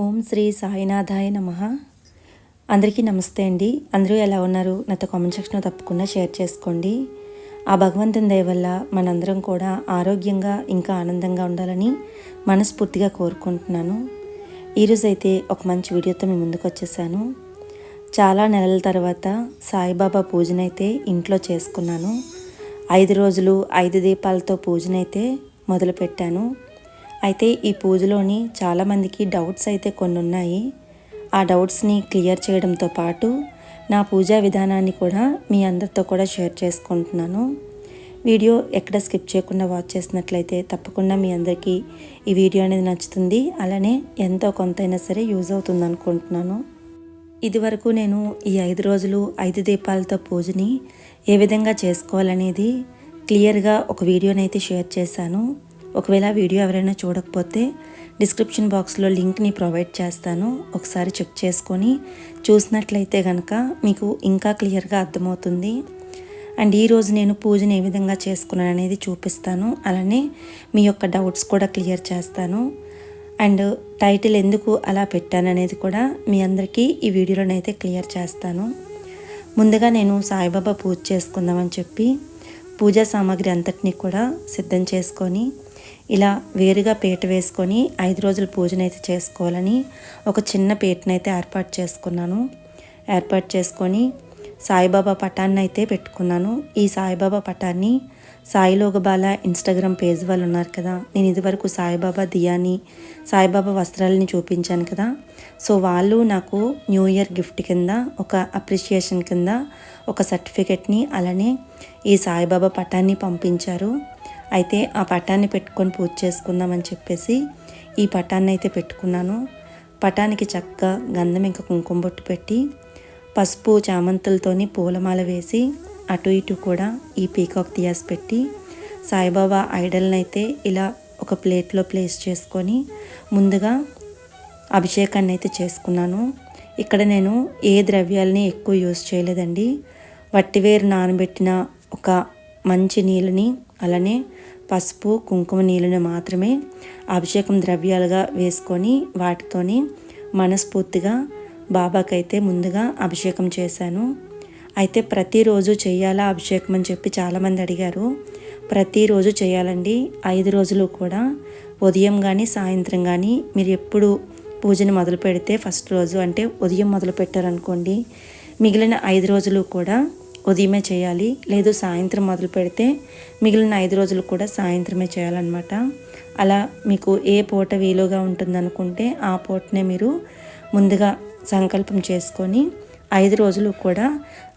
ఓం శ్రీ సాయినాథాయ నమ. అందరికీ నమస్తే అండి. అందరూ ఎలా ఉన్నారు? నాతో కామెంట్ సెక్షన్లో తప్పకుండా షేర్ చేసుకోండి. ఆ భగవంతుని దయ వల్ల మనందరం కూడా ఆరోగ్యంగా ఇంకా ఆనందంగా ఉండాలని మనస్ఫూర్తిగా కోరుకుంటున్నాను. ఈరోజైతే ఒక మంచి వీడియోతో మీ ముందుకు వచ్చేసాను. చాలా నెలల తర్వాత సాయిబాబా పూజనైతే ఇంట్లో చేసుకున్నాను. ఐదు రోజులు ఐదు దీపాలతో పూజనైతే మొదలుపెట్టాను. అయితే ఈ పూజలోని చాలామందికి డౌట్స్ అయితే కొన్ని ఉన్నాయి ఆ డౌట్స్ని క్లియర్ చేయడంతో పాటు నా పూజా విధానాన్ని కూడా మీ అందరితో కూడా షేర్ చేసుకుంటున్నాను. వీడియో ఎక్కడ స్కిప్ చేయకుండా వాచ్ చేసినట్లయితే తప్పకుండా మీ అందరికీ ఈ వీడియో అనేది నచ్చుతుంది. అలానే ఎంతో కొంతైనా సరే యూజ్ అవుతుంది అనుకుంటున్నాను. ఇదివరకు నేను ఈ ఐదు రోజులు ఐదు దీపాలతో పూజని ఏ విధంగా చేసుకోవాలనేది క్లియర్గా ఒక వీడియోనైతే షేర్ చేశాను. ఒకవేళ వీడియో ఎవరైనా చూడకపోతే డిస్క్రిప్షన్ బాక్స్లో లింక్ని ప్రొవైడ్ చేస్తాను. ఒకసారి చెక్ చేసుకొని చూసినట్లయితే కనుక మీకు ఇంకా క్లియర్గా అర్థమవుతుంది. అండ్ ఈరోజు నేను పూజను ఏ విధంగా చేసుకున్నాను అనేది చూపిస్తాను. అలానే మీ యొక్క డౌట్స్ కూడా క్లియర్ చేస్తాను. అండ్ టైటిల్ ఎందుకు అలా పెట్టాను అనేది కూడా మీ అందరికీ ఈ వీడియోలోనైతే క్లియర్ చేస్తాను. ముందుగా నేను సాయిబాబా పూజ చేసుకుందామని చెప్పి పూజా సామాగ్రి అంతటినీ కూడా సిద్ధం చేసుకొని ఇలా వేరుగా పీట వేసుకొని ఐదు రోజుల పూజనైతే చేసుకోవాలని ఒక చిన్న పీటనైతే ఏర్పాటు చేసుకున్నాను. ఏర్పాటు చేసుకొని సాయిబాబా పటాన్ని అయితే పెట్టుకున్నాను. ఈ సాయిబాబా పటాన్ని సాయిలోగబాల ఇన్స్టాగ్రామ్ పేజ్ వాళ్ళు ఉన్నారు కదా నేను ఇదివరకు సాయిబాబా దియాని సాయిబాబా వస్త్రాలని చూపించాను కదా. సో వాళ్ళు నాకు న్యూ ఇయర్ గిఫ్ట్ కింద ఒక అప్రిషియేషన్ కింద ఒక సర్టిఫికెట్ని అలానే ఈ సాయిబాబా పటాన్ని పంపించారు. అయితే ఆ పటాన్ని పెట్టుకొని పూజ చేసుకుందామని చెప్పేసి ఈ పటాన్ని అయితే పెట్టుకున్నాను. పటానికి చక్కగా గంధం ఇంకా కుంకుమ బొట్టు పెట్టి పసుపు చామంతులతోని పూలమాల వేసి అటు ఇటు కూడా ఈ పీకాక్ దియాస్ పెట్టి సాయిబాబా ఐడల్ని అయితే ఇలా ఒక ప్లేట్లో ప్లేస్ చేసుకొని ముందుగా అభిషేకాన్ని అయితే చేసుకున్నాను. ఇక్కడ నేను ఏ ద్రవ్యాలని ఎక్కువ యూజ్ చేయలేదండి. వట్టివేరు నానబెట్టిన ఒక మంచి నీళ్ళని అలానే పసుపు కుంకుమ నీళ్ళని మాత్రమే అభిషేకం ద్రవ్యాలుగా వేసుకొని వాటితోని మనస్ఫూర్తిగా బాబాకైతే ముందుగా అభిషేకం చేశాను. అయితే ప్రతిరోజు చేయాలా అభిషేకం అని చెప్పి చాలామంది అడిగారు. ప్రతిరోజు చేయాలండి. ఐదు రోజులు కూడా. ఉదయం కానీ సాయంత్రం కానీ మీరు ఎప్పుడు పూజను మొదలు పెడితే ఫస్ట్ రోజు అంటే ఉదయం మొదలు పెట్టారనుకోండి మిగిలిన ఐదు రోజులు కూడా ఉదయమే చేయాలి. లేదు సాయంత్రం మొదలు పెడితే మిగిలిన ఐదు రోజులు కూడా సాయంత్రమే చేయాలన్నమాట. అలా మీకు ఏ పూట వీలుగా ఉంటుందనుకుంటే ఆ పూటనే మీరు ముందుగా సంకల్పం చేసుకొని ఐదు రోజులు కూడా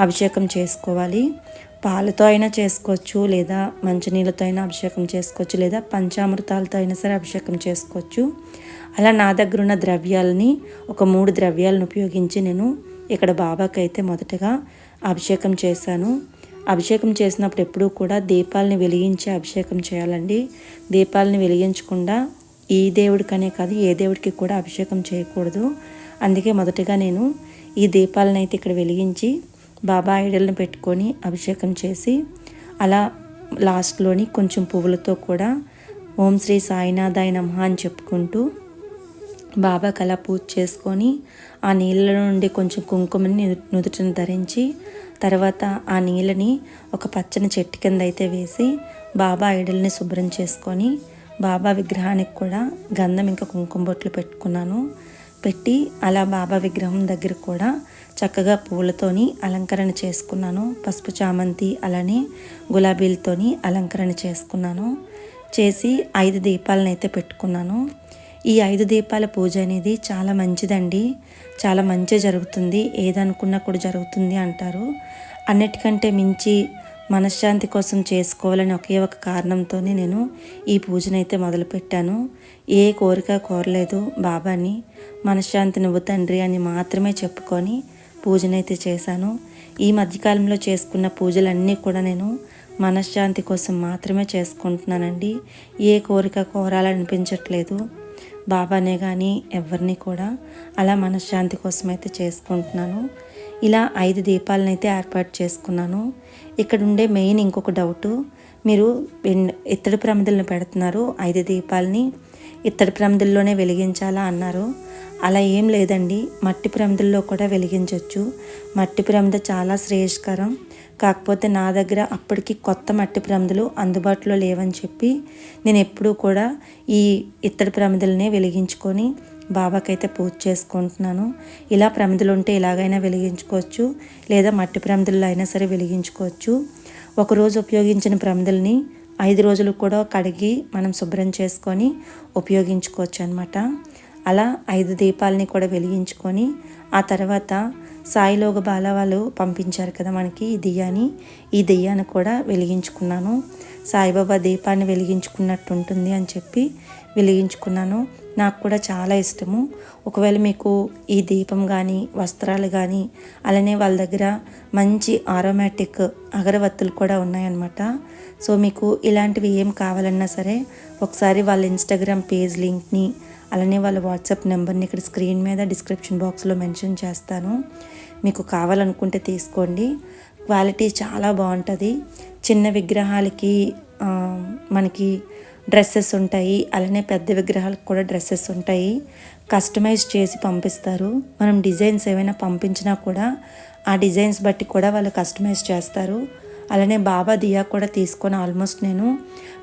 అభిషేకం చేసుకోవాలి. పాలతో అయినా చేసుకోవచ్చు లేదా మంచినీళ్ళతో అయినా అభిషేకం చేసుకోవచ్చు లేదా పంచామృతాలతో అయినా సరే అభిషేకం చేసుకోవచ్చు. అలా నా దగ్గర ఉన్న ద్రవ్యాలని ఒక మూడు ద్రవ్యాలను ఉపయోగించి నేను ఇక్కడ బాబాకైతే మొదటగా అభిషేకం చేశాను. అభిషేకం చేసినప్పుడు ఎప్పుడూ కూడా దీపాలని వెలిగించి అభిషేకం చేయాలండి. దీపాలని వెలిగించకుండా ఈ దేవుడికనే కాదు ఏ దేవుడికి కూడా అభిషేకం చేయకూడదు. అందుకే మొదటగా నేను ఈ దీపాలను అయితే ఇక్కడ వెలిగించి బాబా ఐడల్ని పెట్టుకొని అభిషేకం చేసి అలా లాస్ట్లోని కొంచెం పువ్వులతో కూడా ఓం శ్రీ సాయినాథాయ నమ అని చెప్పుకుంటూ బాబాకి అలా పూజ చేసుకొని ఆ నీళ్ళ నుండి కొంచెం కుంకుమని నుదుటిని ధరించి తర్వాత ఆ నీళ్ళని ఒక పచ్చని చెట్టు కింద అయితే వేసి బాబా ఐడల్ని శుభ్రం చేసుకొని బాబా విగ్రహానికి కూడా గంధం ఇంకా కుంకుమ బొట్లు పెట్టుకున్నాను. పెట్టి అలా బాబా విగ్రహం దగ్గర కూడా చక్కగా పూలతోని అలంకరణ చేసుకున్నాను. పసుపు చామంతి అలానే గులాబీలతోని అలంకరణ చేసుకున్నాను. చేసి ఐదు దీపాలను అయితే పెట్టుకున్నాను. ఈ ఐదు దీపాల పూజ అనేది చాలా మంచిదండి. చాలా మంచి జరుగుతుంది. ఏదనుకున్నా కూడా జరుగుతుంది అంటారు. అన్నిటికంటే మించి మనశ్శాంతి కోసం చేసుకోవాలని ఒకే ఒక కారణంతోనే నేను ఈ పూజనైతే మొదలుపెట్టాను. ఏ కోరిక కోరలేదు బాబాని. మనశ్శాంతి నువ్వు తండ్రి అని మాత్రమే చెప్పుకొని పూజనైతే చేశాను. ఈ మధ్యకాలంలో చేసుకున్న పూజలన్నీ కూడా నేను మనశ్శాంతి కోసం మాత్రమే చేసుకుంటున్నానండి. ఏ కోరిక కోరాలనిపించట్లేదు. బాబానే కానీ ఎవరిని కూడా అలా మనశ్శాంతి కోసం అయితే చేసుకుంటున్నాను. ఇలా ఐదు దీపాలను అయితే ఏర్పాటు చేసుకున్నాను. ఇక్కడ ఉండే మెయిన్ ఇంకొక డౌటు మీరు ఇత్తడి ప్రమిదలను పెడుతున్నారు ఐదు దీపాలని ఇత్తడి ప్రమిదల్లోనే వెలిగించాలా అన్నారు. అలా ఏం లేదండి మట్టి ప్రమిదల్లో కూడా వెలిగించవచ్చు మట్టి ప్రమిద చాలా శ్రేయస్కరం. కాకపోతే నా దగ్గర అప్పటికి కొత్త మట్టి ప్రమిదలు అందుబాటులో లేవని చెప్పి నేను ఎప్పుడూ కూడా ఈ ఇత్తడి ప్రమిదలనే వెలిగించుకొని బాబాకైతే పూజ చేసుకుంటున్నాను. ఇలా ప్రమిదలు ఉంటే ఇలాగైనా వెలిగించుకోవచ్చు. లేదా మట్టి ప్రమిదల్లో అయినా సరే వెలిగించుకోవచ్చు. ఒకరోజు ఉపయోగించిన ప్రమిదల్ని ఐదు రోజులు కూడా కడిగి మనం శుభ్రం చేసుకొని ఉపయోగించుకోవచ్చు అనమాట అలా ఐదు దీపాలని కూడా వెలిగించుకొని ఆ తర్వాత సాయిలోగ బాల వాళ్ళు పంపించారు కదా మనకి ఈ దియ్యాని ఈ దియ్యాన్ని కూడా వెలిగించుకున్నాను. సాయిబాబా దీపాన్ని వెలిగించుకున్నట్టు ఉంటుంది అని చెప్పి వెలిగించుకున్నాను. నాకు కూడా చాలా ఇష్టము. ఒకవేళ మీకు ఈ దీపం కానీ వస్త్రాలు కానీ అలానే వాళ్ళ దగ్గర మంచి ఆరోమాటిక్ అగరవత్తులు కూడా ఉన్నాయన్నమాట. సో మీకు ఇలాంటివి ఏం కావాలన్నా సరే ఒకసారి వాళ్ళ ఇన్స్టాగ్రామ్ పేజ్ లింక్ని అలానే వాళ్ళ వాట్సాప్ నెంబర్ని ఇక్కడ స్క్రీన్ మీద డిస్క్రిప్షన్ బాక్స్లో మెన్షన్ చేస్తాను. మీకు కావాలనుకుంటే తీసుకోండి. క్వాలిటీ చాలా బాగుంటుంది. చిన్న విగ్రహాలకి మనకి డ్రెస్సెస్ ఉంటాయి. అలానే పెద్ద విగ్రహాలకు కూడా డ్రెస్సెస్ ఉంటాయి. కస్టమైజ్ చేసి పంపిస్తారు. మనం డిజైన్స్ ఏమైనా పంపించినా కూడా ఆ డిజైన్స్ బట్టి కూడా వాళ్ళు కస్టమైజ్ చేస్తారు. అలానే బాబా దియా కూడా తీసుకొని ఆల్మోస్ట్ నేను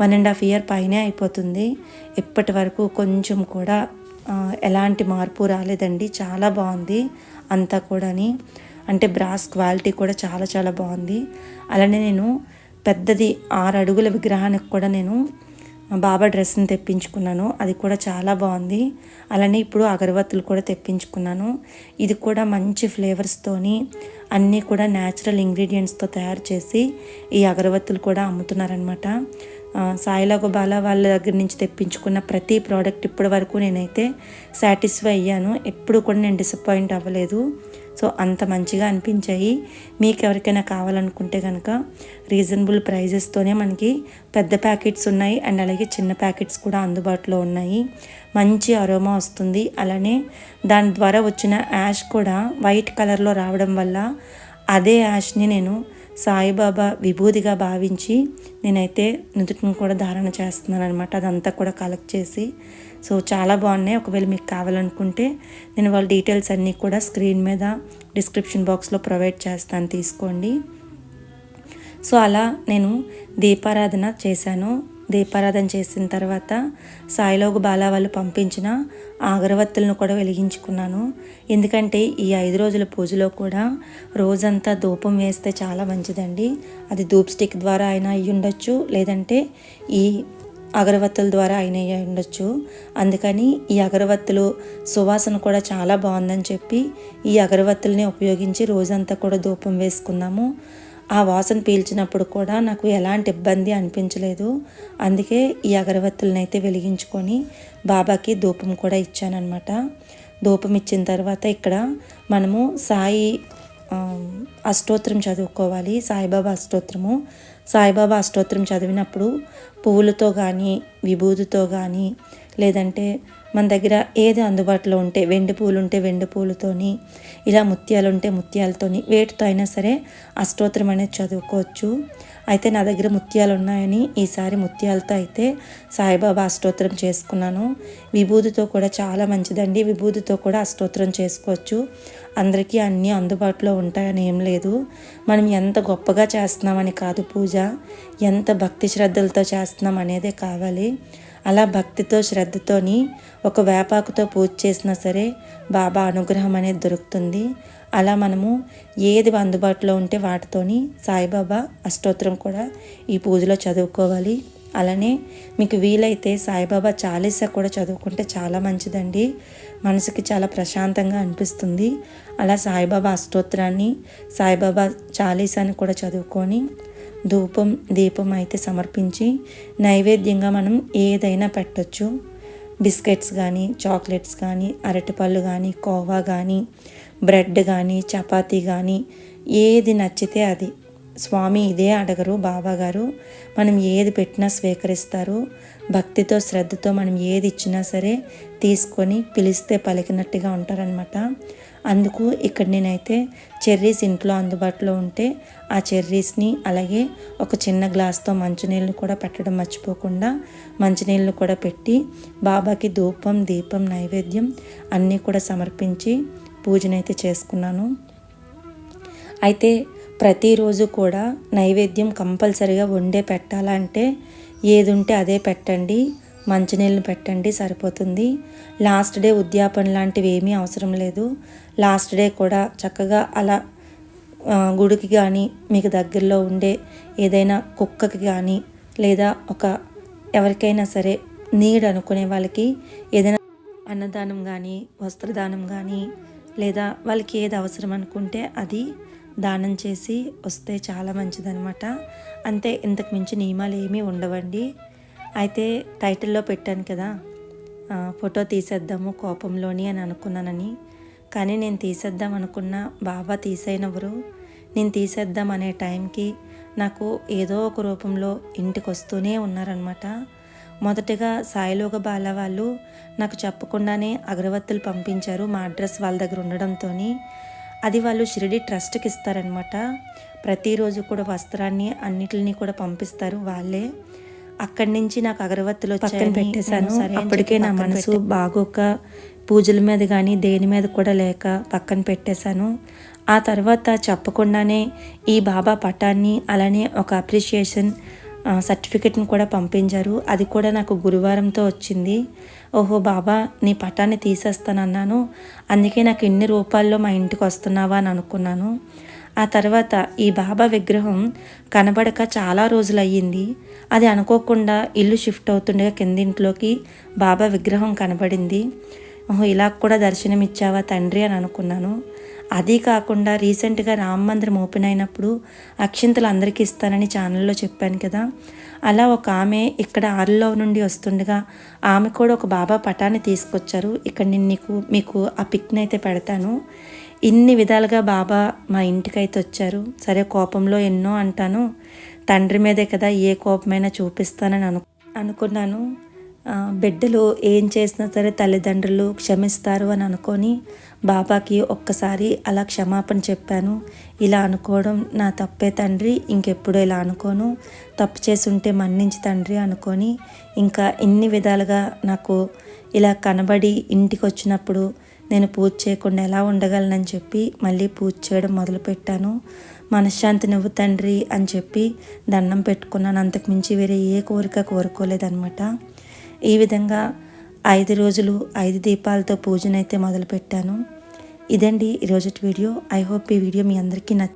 వన్ అండ్ హాఫ్ ఇయర్ పైనే అయిపోతుంది. ఇప్పటి వరకు కొంచెం కూడా ఎలాంటి మార్పు రాలేదండి. చాలా బాగుంది అంతా కూడాని. అంటే బ్రాస్ క్వాలిటీ కూడా చాలా చాలా బాగుంది. అలానే నేను పెద్దది ఆరు అడుగుల విగ్రహానికి కూడా నేను బాబా డ్రెస్ని తెప్పించుకున్నాను. అది కూడా చాలా బాగుంది. అలానే ఇప్పుడు అగరబత్తులు కూడా తెప్పించుకున్నాను. ఇది కూడా మంచి ఫ్లేవర్స్తోని అన్నీ కూడా న్యాచురల్ ఇంగ్రీడియంట్స్తో తయారు చేసి ఈ అగరబత్తులు కూడా అమ్ముతున్నారనమాట సాయిలాగోబాల వాళ్ళ దగ్గర నుంచి తెప్పించుకున్న ప్రతి ప్రోడక్ట్ ఇప్పటి వరకు నేనైతే సాటిస్ఫై అయ్యాను. ఎప్పుడు కూడా నేను డిసప్పాయింట్ అవ్వలేదు. సో అంత మంచిగా అనిపించాయి. మీకు ఎవరికైనా కావాలనుకుంటే కనుక రీజనబుల్ ప్రైజెస్తోనే మనకి పెద్ద ప్యాకెట్స్ ఉన్నాయి. అండ్ అలాగే చిన్న ప్యాకెట్స్ కూడా అందుబాటులో ఉన్నాయి. మంచి అరోమా వస్తుంది. అలానే దాని ద్వారా వచ్చిన యాష్ కూడా వైట్ కలర్లో రావడం వల్ల అదే యాష్ని నేను సాయిబాబా విభూదిగా భావించి నేనైతే నుదుటిని కూడా ధారణ చేస్తున్నాను అనమాట అదంతా కూడా కలెక్ట్ చేసి సో చాలా బాగున్నాయి. ఒకవేళ మీకు కావాలనుకుంటే నేను వాళ్ళ డీటెయిల్స్ అన్నీ కూడా స్క్రీన్ మీద డిస్క్రిప్షన్ బాక్స్లో ప్రొవైడ్ చేస్తాను. తీసుకోండి. సో అలా నేను దీపారాధన చేశాను. దీపారాధన చేసిన తర్వాత సాయిలోగు బాలా వాళ్ళు పంపించిన అగరవత్తులను కూడా వెలిగించుకున్నాను. ఎందుకంటే ఈ ఐదు రోజుల పూజలో కూడా రోజంతా ధూపం వేస్తే చాలా మంచిదండి. అది ధూప్ స్టిక్ ద్వారా అయినా అయ్యి ఉండొచ్చు లేదంటే ఈ అగరవత్తుల ద్వారా అయిన ఉండొచ్చు. అందుకని ఈ అగరవత్తులు సువాసన కూడా చాలా బాగుందని చెప్పి ఈ అగరవత్తుల్ని ఉపయోగించి రోజంతా కూడా ధూపం వేసుకున్నాము ఆ వాసన పీల్చినప్పుడు కూడా నాకు ఎలాంటి ఇబ్బంది అనిపించలేదు. అందుకే ఈ అగరవత్తులను అయితే వెలిగించుకొని బాబాకి ధూపం కూడా ఇచ్చానమాట ధూపం ఇచ్చిన తర్వాత ఇక్కడ మనము సాయి అష్టోత్తరం చదువుకోవాలి. సాయిబాబా అష్టోత్తరము. సాయిబాబా అష్టోత్తరం చదివినప్పుడు పువ్వులతో కానీ విభూతితో కానీ లేదంటే మన దగ్గర ఏది అందుబాటులో ఉంటే వెండి పూలు ఉంటే వెండి పూలతోని ఇలా ముత్యాలు ఉంటే ముత్యాలతోని వేటితో అయినా సరే అష్టోత్తరం అనేది చదువుకోవచ్చు. అయితే నా దగ్గర ముత్యాలు ఉన్నాయని ఈసారి ముత్యాలతో అయితే సాయిబాబా అష్టోత్తరం చేసుకున్నాను. విభూతితో కూడా చాలా మంచిదండి. విభూతితో కూడా అష్టోత్తరం చేసుకోవచ్చు. అందరికీ అన్నీ అందుబాటులో ఉంటాయని ఏం లేదు. మనం ఎంత గొప్పగా చేస్తున్నామని కాదు పూజ. ఎంత భక్తి శ్రద్ధలతో చేస్తున్నాం అనేదే కావాలి. అలా భక్తితో శ్రద్ధతోని ఒక వేపాకుతో పూజ చేసినా సరే బాబా అనుగ్రహం అనేది దొరుకుతుంది. అలా మనము ఏది అందుబాటులో ఉంటే వాటితోని సాయిబాబా అష్టోత్తరం కూడా ఈ పూజలో చదువుకోవాలి. అలానే మీకు వీలైతే సాయిబాబా చాలీసా కూడా చదువుకుంటే చాలా మంచిదండి. మనసుకి చాలా ప్రశాంతంగా అనిపిస్తుంది. అలా సాయిబాబా అష్టోత్తరాన్ని సాయిబాబా చాలీసాని కూడా చదువుకొని ధూపం దీపం అయితే సమర్పించి నైవేద్యంగా మనం ఏదైనా పెట్టచ్చు. బిస్కెట్స్ కానీ చాక్లెట్స్ కానీ అరటిపళ్ళు కానీ కోవా కానీ బ్రెడ్ కానీ చపాతీ కానీ ఏది నచ్చితే అది. స్వామి ఇదే అడగరు బాబాగారు మనం ఏది పెట్టినా స్వీకరిస్తారు. భక్తితో శ్రద్ధతో మనం ఏది ఇచ్చినా సరే తీసుకొని పిలిస్తే పలికినట్టుగా ఉంటారనమాట అందుకు ఇక్కడ నేనైతే చెర్రీస్ ఇంట్లో అందుబాటులో ఉంటే ఆ చెర్రీస్ని అలాగే ఒక చిన్న గ్లాస్తో మంచినీళ్ళు కూడా పెట్టడం మర్చిపోకుండా మంచినీళ్ళు కూడా పెట్టి బాబాకి ధూపం దీపం నైవేద్యం అన్నీ కూడా సమర్పించి పూజనైతే చేసుకున్నాను. అయితే ప్రతిరోజు కూడా నైవేద్యం కంపల్సరిగా వండే పెట్టాలంటే ఏది ఉంటే అదే పెట్టండి మంచినీళ్ళు పెట్టండి సరిపోతుంది. లాస్ట్ డే ఉద్యాపన లాంటివి ఏమీ అవసరం లేదు. లాస్ట్ డే కూడా చక్కగా అలా గుడికి కానీ మీకు దగ్గరలో ఉండే ఏదైనా కుక్కకి కానీ లేదా ఒక ఎవరికైనా సరే నీడ్ అనుకునే వాళ్ళకి ఏదైనా అన్నదానం కానీ వస్త్రదానం కానీ లేదా వాళ్ళకి ఏది అవసరం అనుకుంటే అది దానం చేసి వస్తే చాలా మంచిదనమాట అంతే ఇంతకు మించి నియమాలు ఏమీ ఉండవండి. అయితే టైటిల్లో పెట్టాను కదా ఫోటో తీసేద్దాము కోపంలోని అని అనుకున్నానని. కానీ నేను తీసేద్దాం అనుకున్న బాబా తీసేయనవరు. నేను తీసేద్దాం అనే టైంకి నాకు ఏదో ఒక రూపంలో ఇంటికి వస్తూనే ఉన్నారనమాట మొదటగా సాయిలోక బాల వాళ్ళు నాకు చెప్పకుండానే అగరవత్తులు పంపించారు మా అడ్రస్ వాళ్ళ దగ్గర ఉండడంతో అది వాళ్ళు షిరిడి ట్రస్ట్కి ఇస్తారనమాట ప్రతిరోజు కూడా వస్త్రాన్ని అన్నిటిని కూడా పంపిస్తారు వాళ్ళే. అక్కడి నుంచి నాకు అగరవత్తులు పక్కన పెట్టేశాను. అప్పటికే నా మనసు బాగోక పూజల మీద కానీ దేని మీద కూడా లేక పక్కన పెట్టేశాను. ఆ తర్వాత చెప్పకుండానే ఈ బాబా పటాన్ని అలానే ఒక అప్రిషియేషన్ సర్టిఫికెట్ని కూడా పంపించారు. అది కూడా నాకు గురువారంతో వచ్చింది. ఓహో బాబా నీ పటాన్ని తీసేస్తానన్నాను. అందుకే నాకు ఇన్ని రూపాల్లో మా ఇంటికి వస్తున్నావా అని అనుకున్నాను. ఆ తర్వాత ఈ బాబా విగ్రహం కనబడక చాలా రోజులు అయ్యింది అది అనుకోకుండా ఇల్లు షిఫ్ట్ అవుతుండగా కిందింట్లోకి బాబా విగ్రహం కనబడింది. ఇలా కూడా దర్శనమిచ్చావా తండ్రి అని అనుకున్నాను. అది కాకుండా రీసెంట్గా రామ మందిరం ఓపెన్ అయినప్పుడు అక్షింతలు అందరికీ ఇస్తానని ఛానల్లో చెప్పాను కదా. అలా ఒక ఆమె ఇక్కడ ఆరులో నుండి వస్తుండగా ఆమె కూడా ఒక బాబా పటాన్ని తీసుకొచ్చారు. ఇక్కడ నేను నీకు మీకు ఆ పిక్ని అయితే పెడతాను. ఇన్ని విధాలుగా బాబా మా ఇంటికైతే వచ్చారు. సరే కోపంలో ఎన్నో అంటాను. తండ్రి మీదే కదా ఏ కోపమైనా చూపిస్తానని అను అనుకున్నాను. బిడ్డలు ఏం చేసినా సరే తల్లిదండ్రులు క్షమిస్తారు అని అనుకొని బాబాకి ఒక్కసారి అలా క్షమాపణ చెప్పాను. ఇలా అనుకోవడం నా తప్పే తండ్రి ఇంకెప్పుడు ఇలా అనుకోను. తప్పు చేసి ఉంటే మన్నించి తండ్రి అనుకొని ఇంకా ఇన్ని విధాలుగా నాకు ఇలా కనబడి ఇంటికి వచ్చినప్పుడు నేను పూజ చేయకుండా ఎలా ఉండగలనని చెప్పి మళ్ళీ పూజ చేయడం మొదలుపెట్టాను. మనశ్శాంతి నువ్వు తండ్రి అని చెప్పి దండం పెట్టుకున్నాను. అంతకుమించి వేరే ఏ కోరిక కోరుకోలేదనమాట ఈ విధంగా ఐదు రోజులు ఐదు దీపాలతో పూజనైతే మొదలుపెట్టాను. ఇదండి ఈరోజు వీడియో. ఐ హోప్ ఈ వీడియో మీ అందరికీ నచ్చ